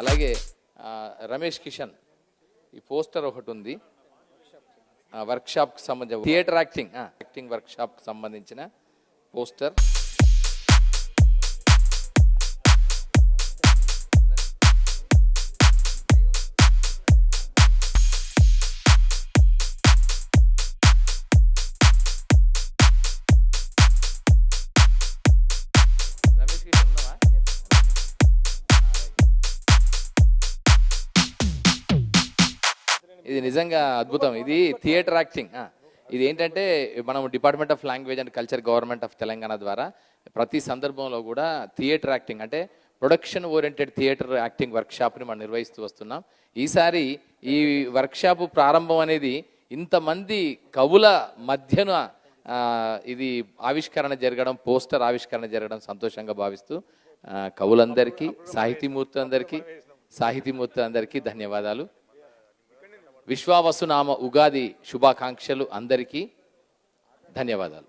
అలాగే రమేష్ కిషన్ ఈ పోస్టర్ ఒకటి ఉంది వర్క్షాప్కి సంబంధించిన థియేటర్ యాక్టింగ్ యాక్టింగ్ వర్క్షాప్కి సంబంధించిన పోస్టర్. ఇది నిజంగా అద్భుతం. ఇది థియేటర్ యాక్టింగ్. ఇది ఏంటంటే మనం department of language and culture government of Telangana ద్వారా ప్రతి సందర్భంలో కూడా థియేటర్ యాక్టింగ్ అంటే ప్రొడక్షన్ ఓరియంటెడ్ థియేటర్ యాక్టింగ్ వర్క్షాప్ని మనం నిర్వహిస్తూ వస్తున్నాం. ఈసారి ఈ వర్క్షాప్ ప్రారంభం అనేది ఇంతమంది కవుల మధ్యన ఇది ఆవిష్కరణ జరగడం పోస్టర్ ఆవిష్కరణ జరగడం సంతోషంగా భావిస్తూ కవులందరికీ కవులందరికీ సాహితీమూర్తులందరికీ సాహితీమూర్తి అందరికీ ధన్యవాదాలు. విశ్వావసునామ ఉగాది శుభాకాంక్షలు అందరికీ ధన్యవాదాలు.